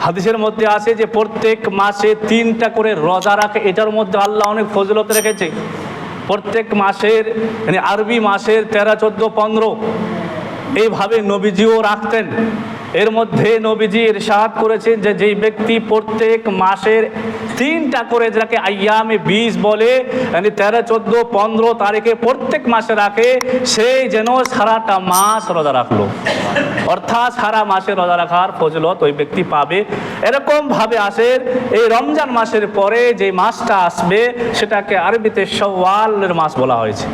হাদিসের মধ্যে আছে যে প্রত্যেক মাসে তিনটা করে রোজা রাখে। এটার মধ্যে আল্লাহ অনেক ফজলত রেখেছে। প্রত্যেক মাসের মানে আরবি মাসের তেরো, চোদ্দ, পনেরো, এইভাবে নবীজিও রাখতেন। এর মধ্যে নবীজি ইরশাদ করেছেন যে যেই ব্যক্তি প্রত্যেক মাসের তিনটা করে যাকে আয়ামে বিশ বলে মানে তেরো, চোদ্দ, পনেরো তারিখে প্রত্যেক মাসে রাখে সেই যেন সারাটা মাস রোজা রাখল। অর্থাৎ সারা মাসে রোজা রাখার ফজলত ওই ব্যক্তি পাবে। এরকম ভাবে আসে এই রমজান মাসের পরে যে মাসটা আসবে, সেটাকে আরবিতে সওয়ালের মাস বলা হয়েছে।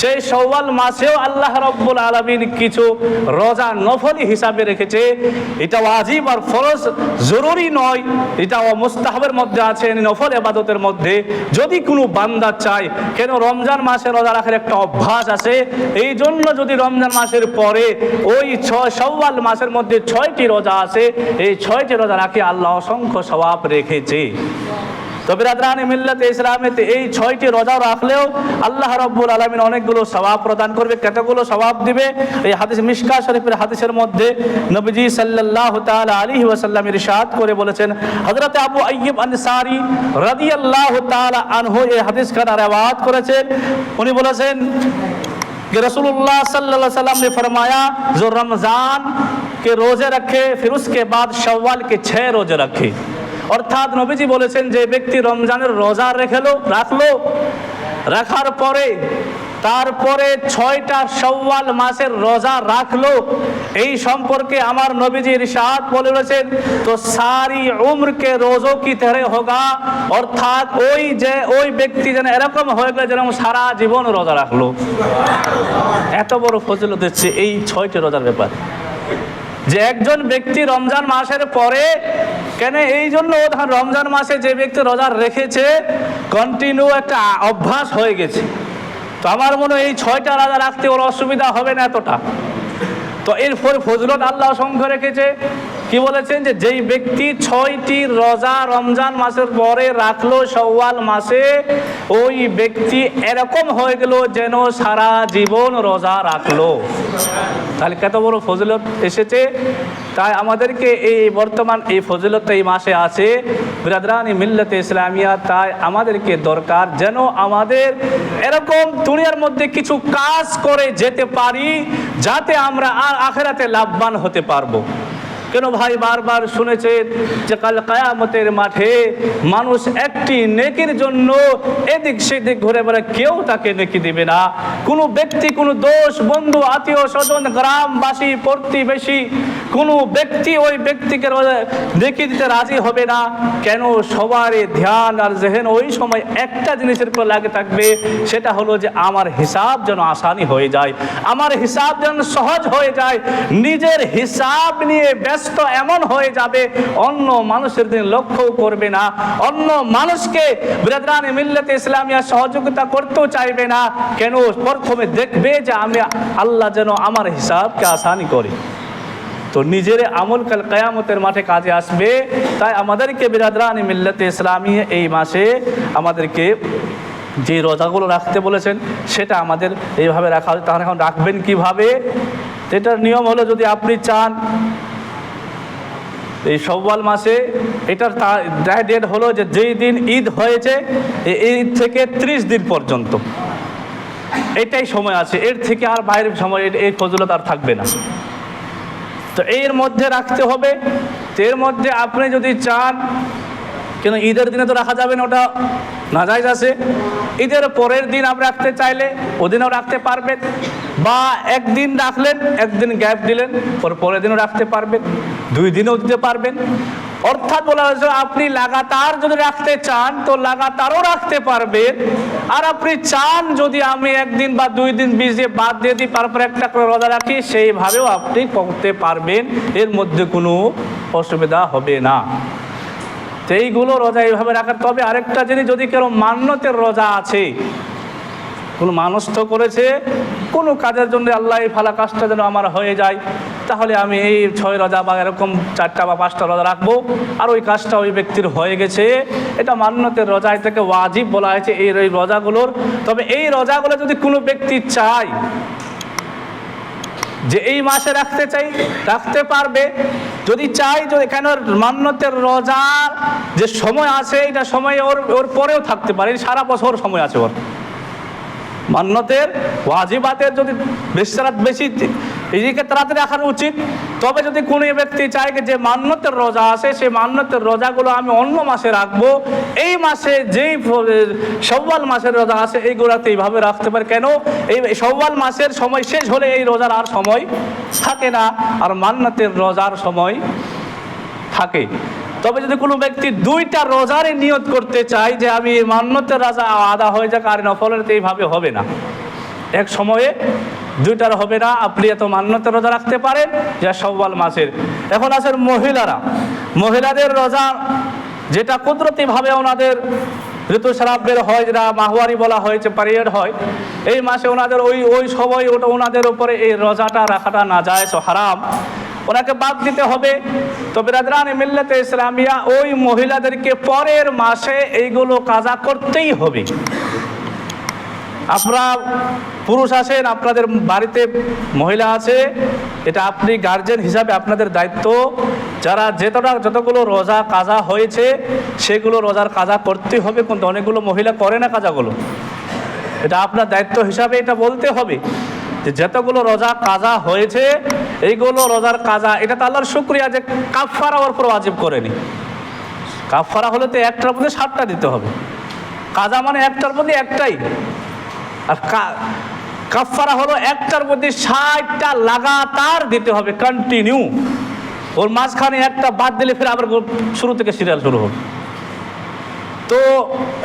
সেই সওয়াল মাসেও আল্লাহ রব্বুল আলমিন কিছু রোজা নফলি হিসাবে রেখেছে। এটা ওয়াজিব আর ফরজ, জরুরি নয়। এটা মুস্তাহাবের মধ্যে আছে নফল এবাদতের মধ্যে। যদি কোনো বান্দা চায়, কেন রমজান মাসে রোজা রাখার একটা অভ্যাস আছে? এই জন্য যদি রমজান মাসের পরে ওই ছয়, সওয়াল মাসের মধ্যে ছয়টি রোজা আছে, এই ছয়টি রোজা রাখে আল্লাহ অসংখ্য স্বভাব রেখেছে। তো বিরাদরান মিল্লাত ইসলামের এই ছয়টি রোজা রাখলেও আল্লাহ রব্বুল আলমিন অনেকগুলো স্বভাব প্রদান করবে, কতগুলো স্বভাব দিবে? এই হাদিস মিসকা শরীফের হাদিসের মধ্যে নবীজি সাল্লাহ তাল আলী ওয়াসাল্লাম ইরশাদ করে বলেছেন হজরত আবু আইব আনসারি রদি আল্লাহ তাল আনহু এই হাদিস খানা রেওয়াত করেছেন উনি বলেছেন کہ رسول اللہ صلی اللہ علیہ وسلم نے فرمایا جو رمضان کے روزے رکھے پھر اس کے بعد شوال অর্থাৎ নবীজি বলেছেন যে ব্যক্তি রমজানের রোজা রেখেলো রাখল, রাখার পরে, তারপরে ছয়টা সওয়াল মাসের রোজা রাখল। এই সম্পর্কে আমার নবীজি ইরশাদ রয়েছেন তো সারি উম্রকে রোজো কি তেরে হোগা? অর্থাৎ ওই যে, ওই ব্যক্তি যেন এরকম হয়ে গেলে যেরকম সারা জীবন রোজা রাখল। এত বড় ফজিলত হচ্ছে এই ছয়টি রোজার ব্যাপার। যে একজন ব্যক্তি রমজান মাসের পরে, কেন এই জন্য রমজান মাসে যে ব্যক্তি রোজা রেখেছে কন্টিনিউ একটা অভ্যাস হয়ে গেছে। তো আমার মনে হয় এই ছয়টা রাজা রাখতে ওর অসুবিধা হবে না এতটা। তো এরপর ফজলত আল্লাহ অসংখ্য রেখেছে, কি বলেছেন যে যেই ব্যক্তি ছয়টি রোজা রমজান মাসের পরে রাখল সওয়াল মাসে, ওই ব্যক্তি এরকম হয়ে গেল যেন সারা জীবন রোজা রাখল। তাহলে কত বড় ফজলত এসেছে? তাই আমাদেরকে এই বর্তমান এই ফজিলত এই মাসে আছে। বিরাদরানি মিল্লতে ইসলামিয়া, তাই আমাদেরকে দরকার যেন আমাদের এরকম দুনিয়ার মধ্যে কিছু কাজ করে যেতে পারি, যাতে আমরা আর আখেরাতে লাভবান হতে পারব। কেন ভাই বারবার শুনেছেন যে কাল কায়ামতের মাঠে মানুষ একটি নেকির জন্য এদিক সেদিক ঘুরে বেড়ায়, কেউ তাকে নেকি দিবে না। কোনো ব্যক্তি, কোনো দোষ, বন্ধু আত্মীয় স্বজন গ্রামবাসী, প্রতিবেশী কোনো ব্যক্তি ওই ব্যক্তিকে নেকি দিতে রাজি হবে না। কেন? সবারই ধ্যান আর জেহেন ওই সময় একটা জিনিসের উপর লাগে থাকবে, সেটা হলো যে আমার হিসাব যেন আসানি হয়ে যায়। আমার হিসাব যেন সহজ হয়ে যায়। নিজের হিসাব নিয়ে ব্যস্ত এমন হয়ে যাবে, অন্য মানুষের দিন লক্ষ্য করবে না। অন্য মানুষকে বিরাদরান মিল্লাতে ইসলামিয়া সহযোগিতা করতেও চাইবে না। কেন? প্রথমে দেখবে যে আমি আল্লাহ যেন আমার হিসাবকে আসানি করি। তো নিজের আমল কাল কায়ামতের মাঠে কাজে আসবে। তাই আমাদেরকে বিরাদরান মিল্লাতে ইসলামী এই মাসে আমাদেরকে যে রোজাগুলো রাখতে বলেছেন, সেটা আমাদের এইভাবে রাখা হবে তাহলে এখন রাখবেন কীভাবে? এটার নিয়ম হলো যদি আপনি চান, এই সব্বাল মাসে এটার ডেট হলো যে যেই দিন ঈদ হয়েছে, এই ঈদ থেকে ত্রিশ দিন পর্যন্ত। এটাই সময় আছে। এর থেকে আর বাইরের সময় এই ফজলত আর থাকবে না। তো এর মধ্যে রাখতে হবে। এর মধ্যে আপনি যদি চান, কেন ঈদের দিনে তো রাখা যাবে না, ওটা নাজাইজ আছে। ঈদের পরের দিন আপনি রাখতে চাইলে ওদিনও রাখতে পারবেন। বা একদিন রাখলেন, একদিন গ্যাপ দিলেন, পর পরের দিনও রাখতে পারবেন, দুই দিনও দিতে পারবেন। অর্থাৎ বলা হয়েছে, আপনি লাগাতার যদি রাখতে চান, তো লাগাতারও রাখতে পারবেন। আর আপনি চান যদি আমি একদিন বা দুই দিন বীজ দিয়ে বাদ দিয়ে দিই, তারপর একটা করে রোজা রাখি, সেইভাবেও আপনি করতে পারবেন। এর মধ্যে কোনো অসুবিধা হবে না। সেইগুলো রোজা এইভাবে রাখার তবে আরেকটা জিনিস, যদি কেন মান্যতের রোজা আছে, কোনো মানুষ তো করেছে, কোনো কাজের জন্য আল্লাহ এই ফালা কাজটা যেন আমার হয়ে যায়। তাহলে আমি এই ছয় রোজা বা এরকম চারটা বা পাঁচটা রোজা রাখব। আর ওই কাজটা ওই ব্যক্তির হয়ে গেছে। এটা মান্যতের রোজা থেকে ওয়াজিব বলা হয়েছে এই এই রোজাগুলোর। তবে এই রোজাগুলো যদি কোনো ব্যক্তি চায় যে এই মাসে রাখতে চাই, রাখতে পারবে। যদি চাই যে এখানে মান্যতের রোজার যে সময় আছে, এটা সময় ওর ওর পরেও থাকতে পারে। সারা বছর সময় আছে ওর। মান্যতের, ওয়াজিবাতের যদি বেশি বেশি এদিকে তাড়াতাড়ি রাখার উচিত। তবে যদি কোনো ব্যক্তি চায় যে মান্যতের রোজা আছে সেই মান্যতের রোজাগুলো আমি অন্য মাসে রাখব। এই মাসে যেই সব্বাল মাসের রোজা আছে এইগুলোতে এইভাবে রাখতে পারে। কেন? এই সব্বাল মাসের সময় শেষ হলে এই রোজার আর সময় থাকে না, আর মান্যতের রোজার সময় থাকে। তবে যদি কোনো ব্যক্তি দুইটা রোজারে নিয়ত করতে চায় যে আমি মান্যতের রাজা আদা হয়ে যাক আর নফলের, তো এইভাবে হবে না। এক সময়ে দুইটার হবে না, আপনি এত মান্যতের রোজা রাখতে পারেন, যা সব্বাল মাসের। এখন আছেন মহিলারা। মহিলাদের রোজা যেটা কুদরতিভাবে ওনাদের ঋতুস্রাব বের হয়, যেটা মাহওয়ারি বলা হয়েছে পিরিয়ড হয়, এই মাসে ওনাদের ওই ওই সময় ওটা ওনাদের উপরে এই রোজাটা রাখাটা না যায় সো হারাম। ওনাকে বাদ দিতে হবে। তো বিরাদরান মিল্লাতে ইসলামিয়া ওই মহিলাদেরকে পরের মাসে এইগুলো কাজা করতেই হবে। আপনারা পুরুষ আছেন, আপনাদের বাড়িতে মহিলা আছে, এটা আপনি গার্জেন হিসাবে আপনাদের দায়িত্ব। যারা যেতটা, যতগুলো রোজা কাজা হয়েছে, সেগুলো রোজার কাজা করতে হবে, কিন্তু অনেকগুলো মহিলা করে না কাজাগুলো। এটা আপনার দায়িত্ব হিসাবে এটা বলতে হবে যে যতগুলো রোজা কাজা হয়েছে, এইগুলো রোজার কাজা, এটা তো আল্লাহর শুক্রিয়া যে কাফারা ওর উপর ওয়াজিব করেনি। কাফারা হলে তো একটার মধ্যে সাতটা দিতে হবে। কাজা মানে একটার মধ্যে একটাই। আর কাফারা হলো একটার মধ্যে ষাটটা লাগাতার দিতে হবে কন্টিনিউ ওর মাঝখানে একটা বাদ দিলে ফের আবার শুরু থেকে সিরিয়াল শুরু হবে। তো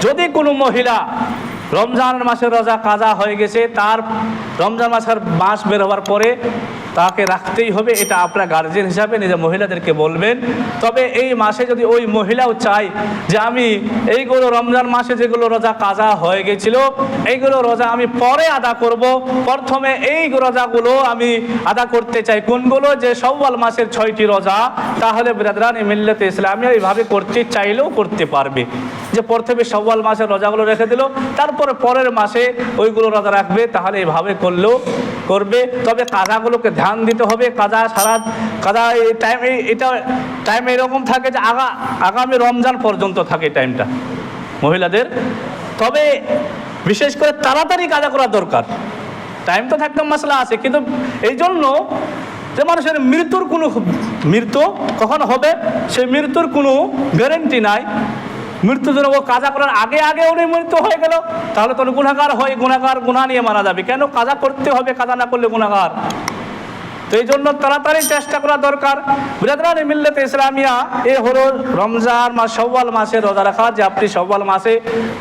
যদি কোনো মহিলা রমজান মাসের রোজা কাজা হয়ে গেছে, তার রমজান মাসের মাস বের হওয়ার পরে তাকে রাখতেই হবে, এটা আপনার গার্জেন হিসাবে নিজের মহিলাদেরকে বলবেন। তবে এই মাসে যদি ওই মহিলাও চায় যে আমি এইগুলো রমজান মাসে যেগুলো রোজা কাজা হয়ে গেছিল, এইগুলো রোজা আমি পরে আদা করব। প্রথমে এই রোজাগুলো আমি আদা করতে চাই। কোনগুলো? যে সব্বাল মাসের ছয়টি রোজা, তাহলে বিরাদরানি মিল্লাতে ইসলামিয়া এইভাবে করতে চাইলেও করতে পারবে। যে প্রথমে সব্বাল মাসের রোজাগুলো রেখে দিল, তারপরে পরের মাসে ওইগুলো রোজা রাখবে, তাহলে এইভাবে করলেও করবে। তবে কাজাগুলোকে ধ্যান দিতে হবে, কাজা সারা, কাজা এই টাইম এটা টাইম এরকম থাকে যে আগা, আগামী রমজান পর্যন্ত থাকে টাইমটা মহিলাদের। তবে বিশেষ করে তাড়াতাড়ি কাজা করা দরকার। টাইম তো থাকতে মশলা আছে, কিন্তু এই জন্য যে মানুষের মৃত্যুর কোনো মৃত্যু কখন হবে, সেই মৃত্যুর কোনো গ্যারেন্টি নাই। মৃত্যু যেন ও কাজা করার আগে আগে উনি মৃত্যু হয়ে গেল, তাহলে তো গুণাগার হয় গুণাগার গুণা নিয়ে মারা যাবে। কেন কাজা করতে হবে, কাজা না করলে গুণাগার তো এই জন্য তাড়াতাড়ি চেষ্টা করা দরকার। বিরাদরানি মিল্লাতে ইসলামিয়া? এ হলো রমজান মাস সব্বাল মাসে রোজা রাখা। যে আপনি সব্বাল মাসে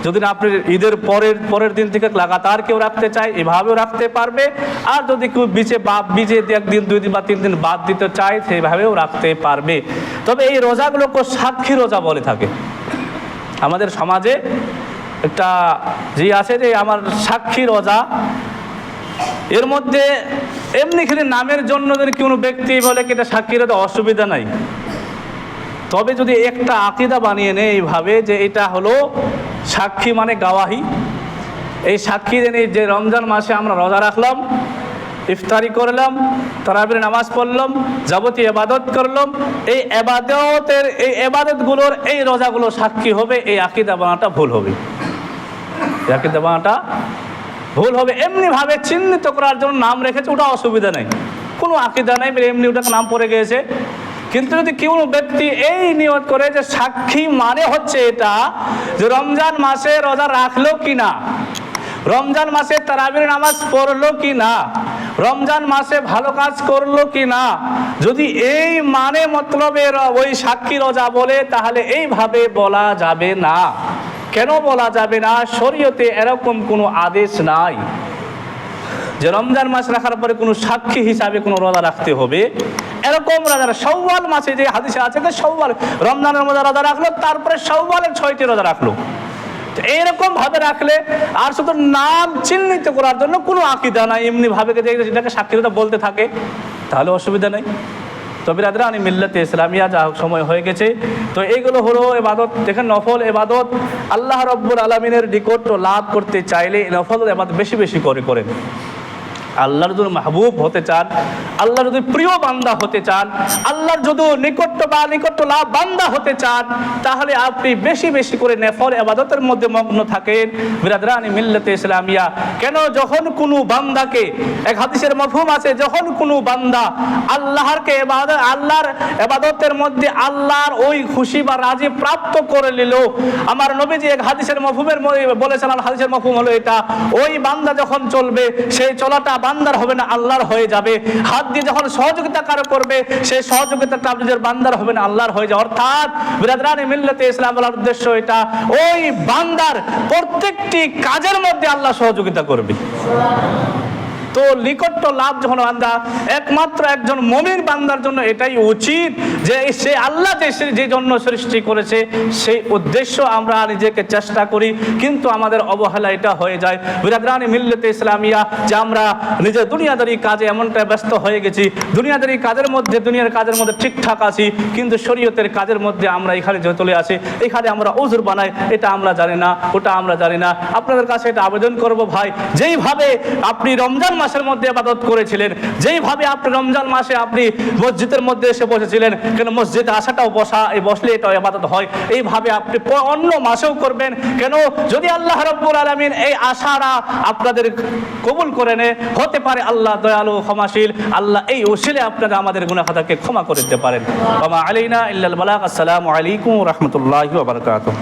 যদি আপনি ঈদের পরের পরের দিন থেকে লাগাতার কেউ রাখতে চায়, এভাবেও রাখতে পারবে। আর যদি কেউ বিচে বাদ বিচে একদিন, দুই দিন বা তিন দিন বাদ দিতে চায়, সেইভাবেও রাখতে পারবে। তবে এই রোজাগুলোকে সাক্ষী রোজা বলে থাকে। আমাদের সমাজে একটা যে আছে যে, আমার সাক্ষী রোজা। এর মধ্যে এমনি খালি নামের জন্য যদি কোনো ব্যক্তি বলে কি এটা সাক্ষী রোজা অসুবিধা নাই। তবে যদি একটা আকিদা বানিয়ে নেয় এইভাবে যে এটা হলো সাক্ষী মানে গাওয়াহি। এই সাক্ষী জেনে যে রমজান মাসে আমরা রোজা রাখলাম, ইফতারি করলাম, তারাবির নামাজ পড়লাম, যাবতীয় এবাদত করলাম, এই এবাদতের, এই এবাদতগুলোর এই রোজাগুলো সাক্ষী হবে, এই আকিদা বানাটা ভুল হবে। আকিদা বানাটা ভুল হবে এমনিভাবে চিহ্নিত করার জন্য নাম রেখেছে, ওটা অসুবিধা নেই। কোনো আকিদা নেই এমনি ওটাকে নাম পড়ে গিয়েছে। কিন্তু যদি কেউ ব্যক্তি এই নিয়ত করে যে সাক্ষী মানে হচ্ছে এটা, যে রমজান মাসে রোজা রাখল কি না রমজান মাসে তারাবির নামাজ পড়ল কি না রমজান মাসে ভালো কাজ করল কি না যদি এই মানে মতলবের ওই সাক্ষী রোজা বলে, তাহলে এইভাবে বলা যাবে না। কেন বলা যাবে না? শরীয়তে এরকম কোনো আদেশ নাই। যে রমজান মাস রাখার পরে কোনো সাক্ষী হিসাবে কোনো রোজা রাখতে হবে। এরকম রাজা সৌওয়াল মাসে যে হাদিসে আছে যে সৌওয়াল, রমজানের মধ্যে রোজা রাখল, তারপরে সৌওয়ালের ছয়টি রোজা রাখল। তো এইরকম ভাবে রাখলে আর শুধু নাম চিহ্নিত করার জন্য কোনো আকিদা নাই। এমনি ভাবে সেটাকে সাক্ষীরতা বলতে থাকে, তাহলে অসুবিধা নেই। তবে রাদরা আমি মিল্লাতে ইসলামিয়া যা হোক সময় হয়ে গেছে। তো এইগুলো হলো এবাদত, দেখেন নফল এবাদত। আল্লাহ রব্বুল আলমিনের নিকট লাভ করতে চাইলে নফল এবাদত বেশি বেশি করে করেন। আল্লাহর যদি মাহবুব হতে চান, আল্লাহর যদি প্রিয় বান্দা হতে চান, আল্লাহর যদি নিকট বা নিকট লাভ বান্দা হতে চান, তাহলে আপনি বেশি বেশি করে নেফল, এবাদতের মধ্যে মগ্ন থাকেন। বিরাদরানি মিল্লাতে ইসলামিয়া। কেন যখন কোনো বান্দাকে, এক হাদিসের মফহুম আছে, যখন কোনো বান্দা আল্লাহরকে আল্লাহর এবাদতের মধ্যে আল্লাহর ওই খুশি বা রাজি প্রাপ্ত করে নিল, আমার নবীজি এক হাদিসের মফহুমের বলেছেন হাদিসের মফহুম হলো এটা, ওই বান্দা যখন চলবে, সেই চলাটা বান্দার হবে না, আল্লাহর হয়ে যাবে। হাত দিয়ে যখন সহযোগিতা কারও করবে, সেই সহযোগিতাটা নিজের বান্দার হবে না, আল্লাহর হয়ে যাবে। অর্থাৎ বিরাদরানি মিল্লাতে ইসলাম বলার উদ্দেশ্য এটা, ওই বান্দার প্রত্যেকটি কাজের মধ্যে আল্লাহ সহযোগিতা করবে। তো নিকট্য লাভ যখন বান্দা, একমাত্র একজন মমিন বান্দার জন্য এটাই উচিত যে সে আল্লাহ সে- যে জন্য সৃষ্টি করেছে, সেই উদ্দেশ্য আমরা নিজেকে চেষ্টা করি, কিন্তু আমাদের অবহেলা এটা হয়ে যায়। বিরাদরানি মিল্লতে ইসলামিয়া, যে আমরা নিজের দুনিয়াদারি কাজে এমনটা ব্যস্ত হয়ে গেছি। দুনিয়াদারি কাজের মধ্যে, দুনিয়ার কাজের মধ্যে ঠিকঠাক আছি, কিন্তু শরীয়তের কাজের মধ্যে আমরা এখানে যে চলে আসি, এখানে আমরা ওজুর বানাই, এটা আমরা জানি না, ওটা আমরা জানি না। আপনাদের কাছে এটা আবেদন করব ভাই, যেইভাবে আপনি রমজান মাসের মধ্যে আবাদত করেছিলেন। যেইভাবে আপনি রমজান মাসে আপনি মসজিদের মধ্যে এসে বসেছিলেন, কেন মসজিদে আসাটাও বসা, এই বসলে এটা আবাদত হয়। এইভাবে আপনি অন্য মাসেও করবেন। কেন? যদি আল্লাহ রব্বুল আলমিন এই আশারা আপনাদের কবুল করে নে হতে পারে আল্লাহ দয়ালু ক্ষমাশীল, আল্লাহ এই ওসিলে আপনারা আমাদের গুনাখাতাকে ক্ষমা করে দিতে পারেন। বাবা আলাইনা ইল্লাল বালাক আসসালামু আলাইকুম রহমতুল্লাহ বারকাতুহ।